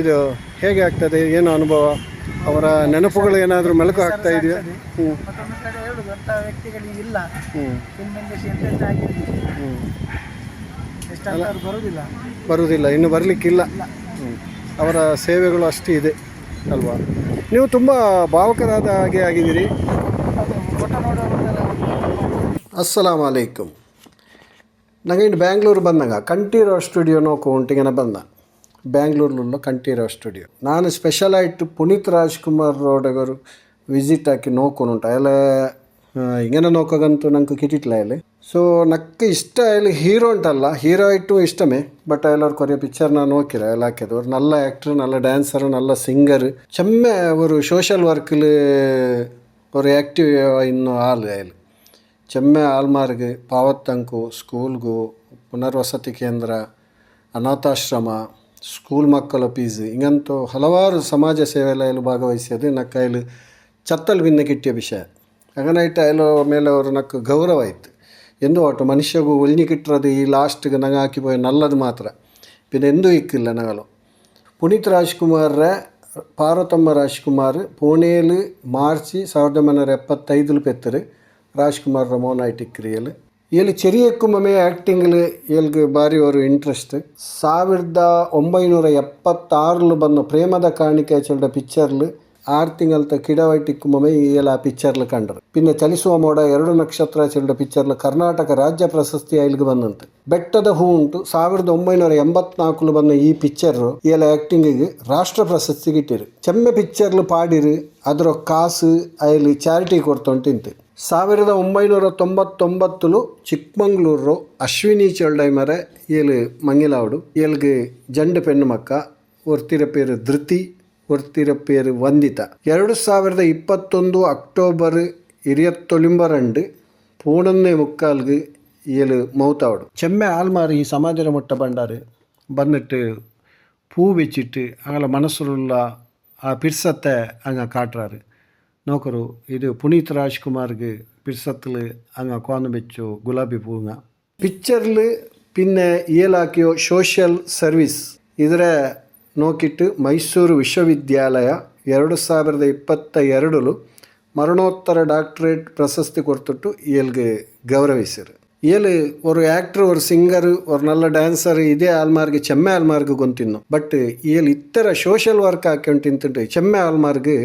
ಇದು ಹೇಗೆ ಆಗ್ತದೆ ಏನು ಅನುಭವ? ಅವರ ನೆನಪುಗಳು ಏನಾದರೂ ಮೆಲುಕು ಆಗ್ತಾ ಇದೆಯಾ? ಹ್ಞೂ ಮತ್ತೊಂದು ಕಡೆ ಹೇಳುದು ಅಂತ ವ್ಯಕ್ತಿಗಳಿಗೆ ಇಲ್ಲ. ಹ್ಞೂ ಫಿಲ್ಮ್ ಇಂಡಸ್ಟ್ರಿ ಎಂತೆಂತ ಆಗಿದೆ ಹ್ಞೂ ಎಷ್ಟಂತ ಬರುವುದಿಲ್ಲ. ಬರುವುದಿಲ್ಲ ಇನ್ನು ಬರಲಿಕ್ಕಿಲ್ಲ. ಹ್ಞೂ ಅವರ ಸೇವೆಗಳು ಅಷ್ಟು ಇದೆ ಅಲ್ವಾ? ನೀವು ತುಂಬ ಭಾವಕರಾದ ಹಾಗೆ ಆಗಿದ್ದೀರಿ. ಅಸ್ಸಲಾಮ್ ಅಲೈಕುಮ್. ನಂಗೆ ಇನ್ನು ಬ್ಯಾಂಗ್ಳೂರು ಬಂದಾಗ ಕಂಠೀರವ ಸ್ಟುಡಿಯೋ ನೋಕು ನಾನು ಬಂದ. ಬ್ಯಾಂಗ್ಳೂರ್ನಲ್ಲಿನ ಕಂಠೀರವ ಸ್ಟುಡಿಯೋ. ನಾನು സ്പെഷ്യലായിട്ട് ಪುನೀತ್ ರಾಜ್ಕುಮಾರ್ ರೋಡ್ ಅವರು ವಿಸಿಟ್ ಆಕಿ ನೋಡ್ಕೊಂಡುಂಟ ಎಲ್ಲ ഇങ്ങനെ ನೋಕಾಗಂತೂ ನಂಗೆ ಕಿಟ್ಟಿಟ್ಲ ಇಲ್ಲಿ ಸೊ ನಕ್ಕ ಇಷ್ಟ ಇಲ್ಲಿ ಹೀರೋ ಉಂಟಲ್ಲ. ಹೀರೋ ಇಟ್ಟು ಇಷ್ಟಮೇ ಬಟ್ ಅಯ್ಯಲವ್ರು ಕೊರಿಯ ನಾನು ನೋಕಿರ ಅಯ್ಯಲ ಎಲ್ಲ ಅವ್ರು ನಲ್ಲ ಆ್ಯಕ್ಟ್ರ್ ನಲ್ಲ ಡ್ಯಾನ್ಸರ್ ನಲ್ಲ ಸಿಂಗರ್ ಚಮ್ಮೆ ಅವರು ಸೋಷಲ್ ವರ್ಕಲ್ಲಿ ಅವರು ಆ್ಯಕ್ಟಿವ್ ಇನ್ನು ಆಲ್ ಇಲ್ಲಿ. ಚಮ್ಮೆ ಆಲ್ಮಾರ್ಗೆ ಪಾವತ್ತಂಕು ಸ್ಕೂಲ್ಗು ಪುನರ್ವಸತಿ ಕೇಂದ್ರ, ಅನಾಥಾಶ್ರಮ ಸ್ಕೂಲ್ ಮಕ್ಕಳ ಪೀಸ್ ಹಿಂಗಂತೂ ಹಲವಾರು ಸಮಾಜ ಸೇವೆಯಲ್ಲಿ ನಕ್ಕ ನಕ್ಕೈಲು ಚತ್ತಲ್ ಭಿನ್ನ ಕಿಟ್ಟಿಯ ವಿಷಯ ಅಂಗನೈಟ್ ಎಲ್ಲ ಮೇಲೆ ಅವರು ನಕ್ಕ ಗೌರವ ಆಯಿತು ಎಂದು ಒಟ್ಟು ಮನುಷ್ಯಗೂ ಒಲ್ನಿ ಕಿಟ್ಟರದು ಈ ಲಾಸ್ಟ್ಗೆ ನಂಗೆ ಹಾಕಿ ಪೋಯ್ ನಲ್ಲದು ಮಾತ್ರ. പിന്നെ ಇಕ್ಕಿಲ್ಲ ഇക്കില്ല ಪುನೀತ್ പുനീത് രാജ്കുമാറെ ಪಾರ್ವತಮ್ಮ ರಾಜ್ಕುಮಾರ್ ಪುಣೆಯಲ್ಲಿ ಮಾರ್ಚ್ ಸಾವಿರದ ಒಂಬೈನೂರ ಎಪ್ಪತ್ತೈದಲ್ಲಿ ಪೆತ್ತರು ರಾಜ್ಕುಮಾರ್ ರಮೋನಾಯ್ಟಿಕ್ರಿಯಲ್ಲಿ ಇಲ್ಲಿ ಚೆರಿಯಕ್ಕುಮ್ಮೆ ಆ್ಯಕ್ಟಿಂಗಲ್ಲಿ ಇಲ್ಲಿಗೆ ಬಾರಿ ಅವರು ಇಂಟ್ರೆಸ್ಟ್ ಸಾವಿರದ ಒಂಬೈನೂರ ಎಪ್ಪತ್ತಾರಲು ಬಂದು ಪ್ರೇಮದ ಕಾಣಿಕೆ ಚಲಡ ಪಿಕ್ಚರ್ಲು ಆರು ತಿಂಗಳತ ಕಿಡವೈಟಿಕ್ಕುಮ್ಮೆ ಎಲ್ಲ ಆ ಪಿಕ್ಚರ್ಲು ಕಂಡರು. ಪಿನ್ನ ಚಲಿಸುವ ಮೋಡ ಎರಡು ನಕ್ಷತ್ರ ಚೆಲ್ಡ ಪಿಕ್ಚರ್ಲು ಕರ್ನಾಟಕ ರಾಜ್ಯ ಪ್ರಶಸ್ತಿ ಇಲ್ಲಿಗೆ ಬಂದಂತೆ. ಬೆಟ್ಟದ ಹೂ ಉಂಟು, ಸಾವಿರದ ಒಂಬೈನೂರ ಎಂಬತ್ನಾಲ್ಕು ಬಂದ ಈ ಪಿಕ್ಚರ್ ಎಲ್ಲ ಆ್ಯಕ್ಟಿಂಗಿಗೆ ರಾಷ್ಟ್ರ ಪ್ರಶಸ್ತಿ ಗಿಟ್ಟಿರು ಚೆಮ್ಮೆ ಪಿಕ್ಚರ್ಲು ಪಾಡಿರು ಅದರ ಕಾಸು ಅಲ್ಲಿ ಚಾರಿಟಿ ಕೊಡ್ತೊಂಟಿಂತು ಸಾವಿರದ ಒಂಬೈನೂರ ತೊಂಬತ್ತೊಂಬತ್ತು ಚಿಕ್ಕಮಂಗ್ಳೂರು ಅಶ್ವಿನಿ ಚೌಲ್ಡೈಮರೆ ಏಳು ಮಂಗಿಲಾವುಡು, ಏಳ್ಗೆ ಜಂಡು ಪೆಣ್ಣು ಮಕ್ಕ ಒರ್ತಿರ ಪೇರು ಧೃತಿ ಒರ್ತಿರ ಪೇರು ವಂದಿತ. ಎರಡು ಸಾವಿರದ ಇಪ್ಪತ್ತೊಂದು ಅಕ್ಟೋಬರ್ ಇರಿಯತ್ತೊಲಿಂಬರಂಡು ಪೂಣನ್ನೇ ಮುಕ್ಕಾಲ್ಗೆ ಏಳು ಮೌತಾವಡು. ಚೆಮ್ಮೆ ಆಲ್ಮಾರಿ ಸಮಾಜರ ಮೊಟ್ಟ ಬಂಡಾರು ಬಂದಿಟ್ಟು ಪೂ பூ ಆಗಲ್ಲ அவங்கள ಆ ಪಿರ್ಸತ್ತೆ அங்கே ಕಾಟ್ರಾರು. ನೌಕರು, ಇದು ಪುನೀತ್ ರಾಜ್ಕುಮಾರ್ಗೆ പിർസത്തിൽ ಅಂಗ കോന്നു വെച്ചു ಗುಲಾಬಿ ಪೂಂಗ പിക്ചറിൽ പിന്നെ ഇയലാക്കിയോ ಸೋಷಿಯಲ್ ಸರ್ವಿಸ್. ಇದರ ನೋಕಿಟ್ಟು ಮೈಸೂರು ವಿಶ್ವವಿದ್ಯಾಲಯ ಎರಡು ಸಾವಿರದ ಇಪ್ಪತ್ತ ಎರಡಲು ಮರಣೋತ್ತರ ಡಾಕ್ಟರೇಟ್ ಪ್ರಶಸ್ತಿ ಕೊಡ್ತಿಟ್ಟು ಇಯಲ್ಗೆ ಗೌರವಿಸಿರು ಇಯಲ್ ಒರು ಆ್ಯಕ್ಟ್ರ್, ಒರು ಸಿಂಗರ್, ಒರು ನಲ್ಲ ಡ್ಯಾನ್ಸರ್ ಇದೇ ಆಲ್ಮಾರ್ಗೆ, ಚೆಮ್ಮೆ ಆಲ್ಮಾರ್ಗೆ ಗೊಂತಿನ್ನು ಬಟ್ ಇಯಲ್ ಇತ್ತರ ಸೋಷಿಯಲ್ ವರ್ಕ್ ಹಾಕೊಂಡು ತಿಂತಿಟ್ಟು ಚೆಮ್ಮೆ ಆಲ್ಮಾರ್ಗೆ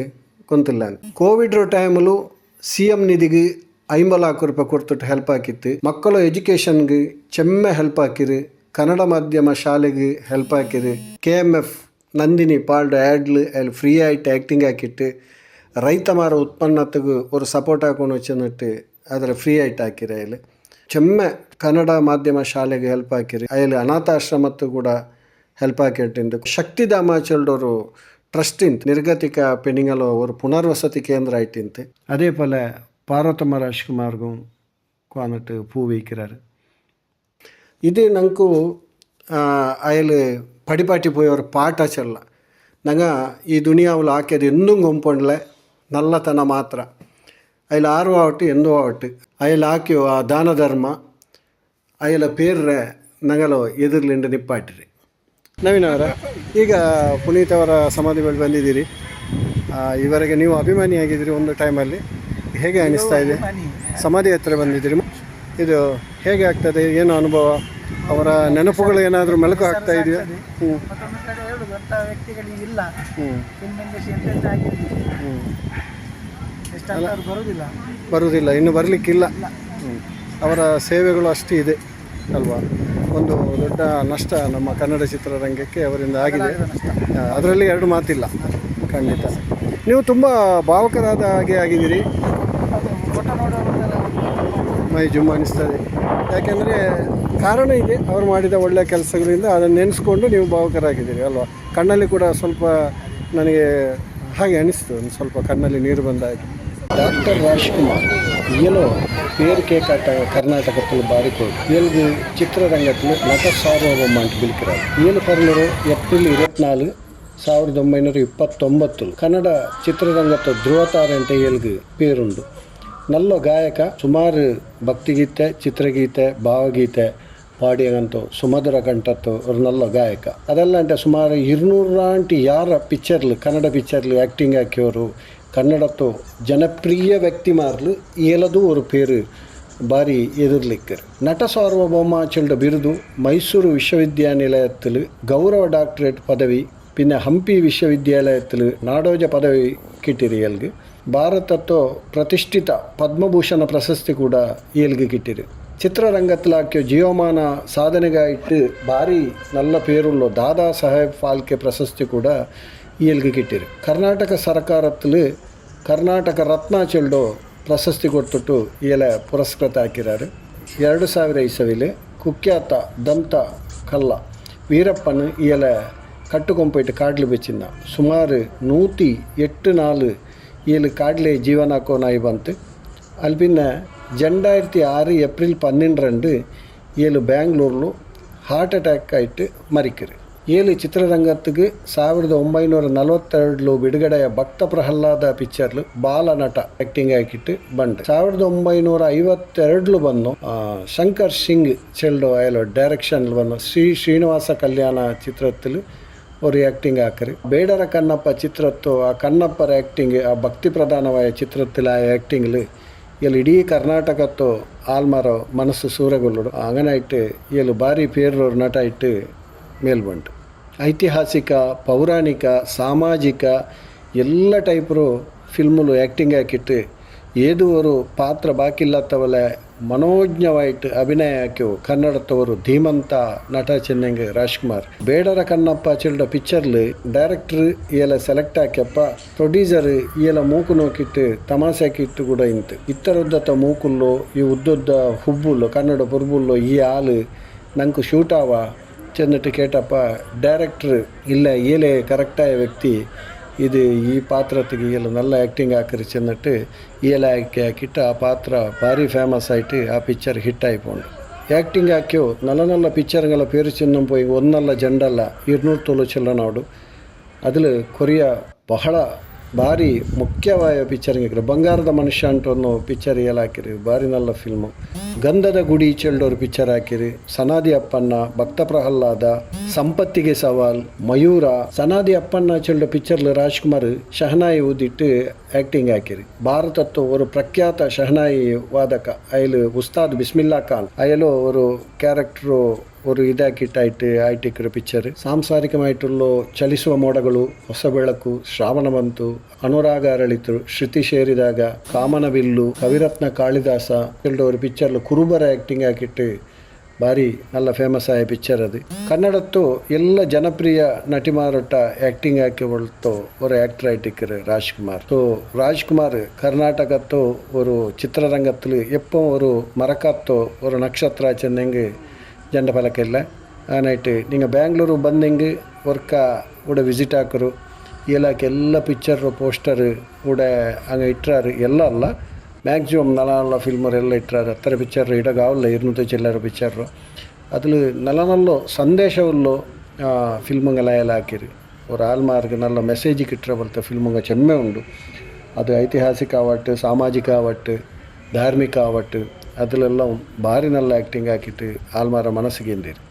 ಗೊಂತಿಲ್ಲ ಕೋವಿಡ್ ಟೈಮಲ್ಲೂ ಸಿ ಎಂ ನಿಧಿಗೆ ಐಂಬಲಾಕು ರೂಪಾಯಿ ಕೊಡ್ತಿಟ್ಟು ಹೆಲ್ಪ್ ಹಾಕಿತ್ತು. ಮಕ್ಕಳು ಎಜುಕೇಷನ್ಗೆ ಚೆಮ್ಮೆ ಹೆಲ್ಪ್ ಹಾಕಿರಿ ಕನ್ನಡ ಮಾಧ್ಯಮ ಶಾಲೆಗೆ ಹೆಲ್ಪ್ ಹಾಕಿರಿ ಕೆ ಎಂ ಎಫ್, ನಂದಿನಿ ಪಾಲ್ಡ್ ಆ್ಯಡ್ಲು ಅಲ್ಲಿ ಫ್ರೀ ಆಯ್ತು ಆ್ಯಕ್ಟಿಂಗ್ ಹಾಕಿಟ್ಟು ರೈತ ಮಾರ ಉತ್ಪನ್ನತೆಗೂ ಅವರು ಸಪೋರ್ಟ್ ಹಾಕೊಂಡು ವಚ್ಚಿಟ್ಟು ಅದರ ಫ್ರೀ ಆಯ್ತು ಹಾಕಿರಿ ಅಲ್ಲಿ ಚೆಮ್ಮೆ ಕನ್ನಡ ಮಾಧ್ಯಮ ಶಾಲೆಗೆ ಹೆಲ್ಪ್ ಹಾಕಿರಿ ಅಲ್ಲಿ ಅನಾಥಾಶ್ರಮತ್ತು ಕೂಡ ಹೆಲ್ಪ್ ಹಾಕಿಟ್ಟಿಂದು ಶಕ್ತಿಧಾಮ ಟ್ರಸ್ಟ್ ಇಂತ ನಿರ್ಗತಿಕ ஒரு புனர்வசதி ಪುನರ್ವಸತಿ ಕೇಂದ್ರ அதே போல் ಪಾರ್ವತಮ್ಮ ರಾಜ್ಕುಮಾರ್ಗೂ ಕಾನಟ್ಟು பூ வைக்கிறாரு. இது நங்கு அயல் படிப்பாட்டி போய் ஒரு பாட்டா சொல்லலாம். நாங்கள் ஈ துனியாவில் ஆக்கியது இன்னும் கொம்பொண்ணில் நல்லத்தனை மாத்திரம். அதில் ஆர்வாவட்டு எந்தவாவட்டு. அயல் ஆக்கியோ தான தர்மம் அயல பேரில் நகலோ எதிரில் நின்று நிப்பாட்டுரு ನವೀನ್ ಅವರ ಈಗ ಪುನೀತ್ ಅವರ ಸಮಾಧಿ ಬಳಿ ಬಂದಿದ್ದೀರಿ. ಈವರೆಗೆ ಇವರಿಗೆ ನೀವು ಅಭಿಮಾನಿಯಾಗಿದ್ದೀರಿ ಒಂದು ಟೈಮಲ್ಲಿ. ಹೇಗೆ ಅನಿಸ್ತಾ ಇದೆ? ಸಮಾಧಿ ಹತ್ರ ಬಂದಿದ್ದೀರಿ. ಇದು ಹೇಗೆ ಆಗ್ತದೆ? ಏನು ಅನುಭವ? ಅವರ ನೆನಪುಗಳು ಏನಾದರೂ ಮೆಲುಕು ಆಗ್ತಾ ಇದೆಯಾ? ಹ್ಞೂ ಇಲ್ಲ. ಬರುವುದಿಲ್ಲ ಬರುವುದಿಲ್ಲ ಇನ್ನು ಬರಲಿಕ್ಕಿಲ್ಲ. ಹ್ಞೂ ಅವರ ಸೇವೆಗಳು ಅಷ್ಟು ಇದೆ ಅಲ್ವಾ? ಒಂದು ದೊಡ್ಡ ನಷ್ಟ ನಮ್ಮ ಕನ್ನಡ ಚಿತ್ರರಂಗಕ್ಕೆ ಅವರಿಂದ ಆಗಿದೆ. ಅದರಲ್ಲಿ ಎರಡು ಮಾತಿಲ್ಲ. ಖಂಡಿತ. ನೀವು ತುಂಬ ಭಾವಕರಾದ ಹಾಗೆ ಆಗಿದ್ದೀರಿ. ಮೈ ಜುಮ್ ಅನಿಸ್ತದೆ ಯಾಕೆಂದರೆ ಕಾರಣ ಇದೆ. ಅವರು ಮಾಡಿದ ಒಳ್ಳೆಯ ಕೆಲಸಗಳಿಂದ ಅದನ್ನು ನೆನೆಸ್ಕೊಂಡು ನೀವು ಭಾವುಕರಾಗಿದ್ದೀರಿ ಅಲ್ವಾ? ಕಣ್ಣಲ್ಲಿ ಕೂಡ ಸ್ವಲ್ಪ ನನಗೆ ಹಾಗೆ ಅನಿಸ್ತು ಒಂದು ಸ್ವಲ್ಪ ಕಣ್ಣಲ್ಲಿ ನೀರು ಬಂದ ಹಾಗೆ ಡಾಕ್ಟರ್ ರಾಜ್ಕುಮಾರ್. ಏನೋ ಪೇರು ಕಾಟ ಕರ್ನಾಟಕದಲ್ಲಿ ಬಾರಿಕೊಂಡು ಎಲ್ಲಿ ಚಿತ್ರರಂಗದಲ್ಲಿ ನಟ ಸಾರ್ವಭೌಮ ಅಂತ ಬಿಲ್ಕಿರಾರು. ಏನು ಕರ್ನರು ಏಪ್ರಿಲ್ ಇರತ್ನಾಲ್ ಸಾವಿರದ ಒಂಬೈನೂರ ಇಪ್ಪತ್ತೊಂಬತ್ತು ಕನ್ನಡ ಚಿತ್ರರಂಗದ ಧ್ರುವತಾರ ಅಂತ ಎಲ್ಗೆ ಪೇರುಂಡು ನಲ್ಲ ಗಾಯಕ ಸುಮಾರು ಭಕ್ತಿಗೀತೆ, ಚಿತ್ರಗೀತೆ, ಭಾವಗೀತೆ ಪಾಡಿಯಂತು ಸುಮಧುರ ಕಂಠತ್ತು ಅವ್ರ ನಲ್ಲ ಗಾಯಕ. ಅದಲ್ಲ ಸುಮಾರು ಇರುನೂರಾಂಟಿ ಯಾರ ಪಿಕ್ಚರ್ಲು ಕನ್ನಡ ಪಿಕ್ಚರ್ಲು ಆ್ಯಕ್ಟಿಂಗ್ ಹಾಕಿಯವರು ಕನ್ನಡತ್ವ ಜನಪ್ರಿಯ ವ್ಯಕ್ತಿ ಮಾರ್ಲು ಏಲದು ಅವರು ಪೇರು ಬಾರಿ ಎದುರ್ಲಿಕ್ಕೆ ನಟ ಸಾರ್ವಭೌಮ ಚಂಡ ಬಿರುದು ಮೈಸೂರು ವಿಶ್ವವಿದ್ಯಾನಿಲಯದಲ್ಲಿ ಗೌರವ ಡಾಕ್ಟರೇಟ್ ಪದವಿ, ಪಿನ್ನ ಹಂಪಿ ವಿಶ್ವವಿದ್ಯಾಲಯದಲ್ಲಿ ನಾಡೋಜ ಪದವಿ ಕಿಟ್ಟಿರಿ ಎಲ್ಗೆ ಪ್ರತಿಷ್ಠಿತ ಪದ್ಮಭೂಷಣ ಪ್ರಶಸ್ತಿ ಕೂಡ ಏಲ್ಗೆ ಕಿಟ್ಟಿರಿ. ಚಿತ್ರರಂಗತ್ಲಾಕ್ಯೋ ಜೀವಮಾನ ಸಾಧನೆಗಾಯಿಟ್ಟು ಭಾರಿ ನಲ್ಲ ಪೇರುಳ್ಳೋ ದಾದಾ ಸಾಹೇಬ್ ಫಾಲ್ಕೆ ಪ್ರಶಸ್ತಿ ಕೂಡ ಇಲ್ಲಿಗಿಟ್ಟಿರು ಕರ್ನಾಟಕ ಸರ್ಕಾರದಲ್ಲಿ ಕರ್ನಾಟಕ ರತ್ನ ಚೆಲ್ಡೋ ಪ್ರಶಸ್ತಿ ಕೊಡ್ತಿಟ್ಟು ಇಯಲ ಪುರಸ್ಕೃತ ಹಾಕಿರಾರು ಎರಡು ಸಾವಿರ ಇಸವಿಲಿ ಕುಖ್ಯಾತ ದಂತ ಕಲ್ಲ ವೀರಪ್ಪನು ಇಯಲ ಕಟ್ಟುಕೊಂಪಿಟ್ಟು ಕಾಡ್ಲು ಬೆಚ್ಚಿನ ಸುಮಾರು ನೂತಿ ಎಟ್ಟು ನಾಲು ಈಲು ಕಾಡ್ಲೆ ಜೀವನಾಕೋನಾಯಿ ಬಂತು ಅಲ್ಪಿನ ரெண்டாயிரத்தி ஆறு ஏப்ரல் பன்னெண்டு ஏழு பெங்களூரில் ஹார்ட் அட்டாக் ஆகிட்டு மறிக்கிறது ಏಲಿ ಚಿತ್ರರಂಗತ್ತಿಗೆ ಸಾವಿರದ ಒಂಬೈನೂರ ನಲವತ್ತೆರಡು ಬಿಡುಗಡೆಯ ಭಕ್ತ ಪ್ರಹ್ಲಾದ ಪಿಕ್ಚರ್ ಬಾಲ ನಟ ಆಕ್ಟಿಂಗ್ ಆಗಿಟ್ಟು ಬಂಡೆ ಸಾವಿರದ ಒಂಬೈನೂರ ಐವತ್ತೆರಡು ಬಂದು ಶಂಕರ್ ಸಿಂಗ್ ಚೆಲ್ಡ್ ಅಯಲ್ ಡೈರೆಕ್ಷನ್ ಬಂದು, ಶ್ರೀ ಶ್ರೀನಿವಾಸ ಕಲ್ಯಾಣ ಚಿತ್ರದಲ್ಲಿ ಅವರು ಆ್ಯಕ್ಟಿಂಗ್ ಹಾಕ್ರಿ. ಬೇಡರ ಕನ್ನಪ್ಪ ಚಿತ್ರತ್ತು, ಆ ಕನ್ನಪ್ಪರ ಆಕ್ಟಿಂಗ್ ಆ ಭಕ್ತಿ ಪ್ರಧಾನವಾದ ಚಿತ್ರದಲ್ಲಿ ಆ ಆಕ್ಟಿಂಗ್ ಎಲ್ಲಿ ಇಡೀ ಕರ್ನಾಟಕತ್ತು ಆಲ್ಮರೋ ಮನಸ್ಸು ಸೂರಗೊಳ್ಳೋಡು. ಹಂಗನ ಇಟ್ಟು ಎಲ್ಲೂ ಭಾರಿ ಪೇರ್ರವ್ರು ನಟ ಇಟ್ಟು ಮೇಲ್ಬಂಡು ಐತಿಹಾಸಿಕ, ಪೌರಾಣಿಕ, ಸಾಮಾಜಿಕ ಎಲ್ಲ ಟೈಪ್ರು ಫಿಲ್ಮುಲು ಆ್ಯಕ್ಟಿಂಗ್ ಹಾಕಿಟ್ಟು ಏದುವರು ಪಾತ್ರ ಬಾಕಿಲ್ಲತ್ತವಲ್ಲ ಮನೋಜ್ಞವಾಯಿಟ್ಟು ಅಭಿನಯ ಹಾಕಿವು ಕನ್ನಡದವರು ಧೀಮಂತ ನಟ ಚೆನ್ನಂಗ್ ರಾಜ್ಕುಮಾರ್. ಬೇಡರ ಕಣ್ಣಪ್ಪ ಚಿಲ್ಡ ಪಿಕ್ಚರ್ಲು, ಡೈರೆಕ್ಟರ್ ಎಲ್ಲ ಸೆಲೆಕ್ಟ್ ಹಾಕ್ಯಪ್ಪ, ಪ್ರೊಡ್ಯೂಸರ್ ಎಲ್ಲ ಮೂಕು ನೋಕಿಟ್ಟು ತಮಾಷೆ ಹಾಕಿಟ್ಟು ಕೂಡ ಇಂತು. ಇತ್ತರದ್ದತ್ತ ಮೂಕುಲ್ಲು, ಈ ಉದ್ದುದ್ದ ಹುಬ್ಬುಲ್ಲು, ಕನ್ನಡ ಬುರ್ಬುಲ್ಲೋ ಈ ಹಾಲು ನಂಗೆ ಶೂಟ್ ಆವ. ചെന്നിട്ട് കേട്ടപ്പ ഡയറക്ടർ ഇല്ല ഈലെ കറക്റ്റായ വ്യക്തി ഇത് ഈ പാത്രത്തിക്ക് ഈല നല്ല ആക്ടിങ് ആക്കറി ചെന്നിട്ട് ഈല ആക്കി ആക്കിയിട്ട് ആ പാത്ര ಭಾರಿ ಫೇಮಸ್ ಆಯಿತು ಆ ಪಿಕ್ಚರ್ ಹಿಟ್ಟಾಗಿ ಪೋಂಡು ಆ್ಯಕ್ಟಿಂಗ್ ಹಾಕ್ಯೋ നല്ല നല്ല ಪಿಕ್ಚರ್ಗಳ ಪೇರು ಚಿನ್ನ പോയി ഒന്നല്ല ജണ്ടല്ല ഇരുന്നൂറ് ತೊಲು ಚೆಲ್ಲನೋಡು അതിൽ ಕೊರಿಯ ಬಹಳ ಭಾರಿ ಮುಖ್ಯವಾದ ಪಿಕ್ಚರ್ ಹಾಕಿರು ಬಂಗಾರದ ಮನುಷ್ಯ ಅಂತ ಒಂದು ಪಿಕ್ಚರ್ ಎಲ್ಲ ಹಾಕಿರಿ ಭಾರಿ ನಲ್ಲ ಫಿಲ್ಮು ಗಂಧದ ಗುಡಿ ಚೆಲ್ಡೋರು ಪಿಕ್ಚರ್ ಹಾಕಿರಿ ಸನಾದಿ ಅಪ್ಪಣ್ಣ ಭಕ್ತ ಪ್ರಹ್ಲಾದ ಸಂಪತ್ತಿಗೆ ಸವಾಲ್ ಮಯೂರ ಸನಾದಿ ಅಪ್ಪಣ್ಣ ಚೆಲ್ಡ ಪಿಕ್ಚರ್ಲು ರಾಜ್ಕುಮಾರ್ ಶಹನಾಯಿ ಊದಿಟ್ಟು ಆ್ಯಕ್ಟಿಂಗ್ ಹಾಕಿರಿ ಭಾರತತ್ತು ஒரு ಪ್ರಖ್ಯಾತ ಶಹನಾಯಿ ವಾದಕ ಅಯಲು ಉಸ್ತಾದ್ ಬಿಸ್ಮಿಲ್ಲಾ ಖಾನ್ ಅಯಲು ഒരു ಕ್ಯಾರೆಕ್ಟ್ರು ഒരു ഇതാക്കിയിട്ടായിട്ട് ಪಿಕ್ಚರ್ ಸಾಂಸಾರಿಕ സാംസാരികമായിട്ടുള്ള ಚಲಿಸುವ ಮೋಡಗಳು ಹೊಸ ಬೆಳಕು ಶ್ರಾವಣ ಬಂತು ಅನುರಾಗ ಅರಳಿತು ಶ್ರುತಿ ಸೇರಿದಾಗ ಕಾಮನವಿಲ್ಲು ಕವಿರತ್ನ ಕಾಳಿದಾಸ ഒരു പിക്ചറിൽ ಕುರುಬರ ಆಕ್ಟಿಂಗ್ ಆಕಿಟ್ ಭಾರಿ ನಲ್ಲ ಫೇಮಸ್ ಆಯ ಪಿಕ್ಚರ್ ಅದು ಕನ್ನಡತ್ತು ಎಲ್ಲ ಜನಪ್ರಿಯ ನಟಿಮಾರೊಟ್ಟ ಆಕ್ಟಿಂಗ್ ಆಕಿ ಒಳ್ತು ಒರು ಆಕ್ಟರ್ ಆಯ್ಟಿಕ್ಕರು ರಾಜ್ಕುಮಾರ್ ಸೊ ರಾಜ್ಕುಮಾರ್ ಕರ್ನಾಟಕತ್ತು ಒಂದು ಚಿತ್ರರಂಗದಲ್ಲಿ ಎಪ್ಪ ಒಂದು ಮರಕತ್ತೋ ಒಂದು ನಕ್ಷತ್ರ ಚೆನ್ನಂಗೆ ಜಂಡ ಫಲಕ ಇಲ್ಲ ಆನೈಟ್ நீங்கள் ಬ್ಯಾಂಗ್ಳೂರು ಬಂದಂಗೆ ವರ್ಕ ಕೂಡ ವಿಸಿಟ್ ಹಾಕರು ಇಲಾಖೆ ಎಲ್ಲ ಪಿಕ್ಚರ್ ಪೋಸ್ಟರ್ ಕೂಡ ಹಂಗೆ ಇಟ್ಟಾರು ಎಲ್ಲ ಅಲ್ಲ ಮ್ಯಾಕ್ಸಿಮಮ್ ನಲ ನಲ್ಲ ಫಿಲ್ಮರ್ ಎಲ್ಲ ಇಟ್ಟಾರು ಹತ್ತರ ಪಿಕ್ಚರ್ ಇಡಗಾವಲ್ಲ ഇരുന്നൂറ്റി ചില്ലറ പിക്ചർ അതിൽ നല്ല നല്ല ಸಂದೇಶವುಳ್ಳ ಫಿಲ್ಮುಗಳ ಎಲ್ಲ ಹಾಕಿರಿ ஒரு ಆಲ್ಮಾರ್ಗೆ നല്ല ಮೆಸೇಜ್ ಕಿಟ್ಟರೆ ಬರುತ್ತೆ ಫಿಲ್ಮುಗ ಚೆಮ್ಮೆ ಉಂಡು ಅದು ಐತಿಹಾಸಿಕ ಆವಟ್ಟು அதிலெல்லாம் ಭಾರಿ ನಲ್ಲ ಆ್ಯಕ್ಟಿಂಗ್ ಹಾಕಿಟ್ಟು ಆಲ್ಮಾರ ಮನಸ್ಸಿಗೆ ಎಂದಿರು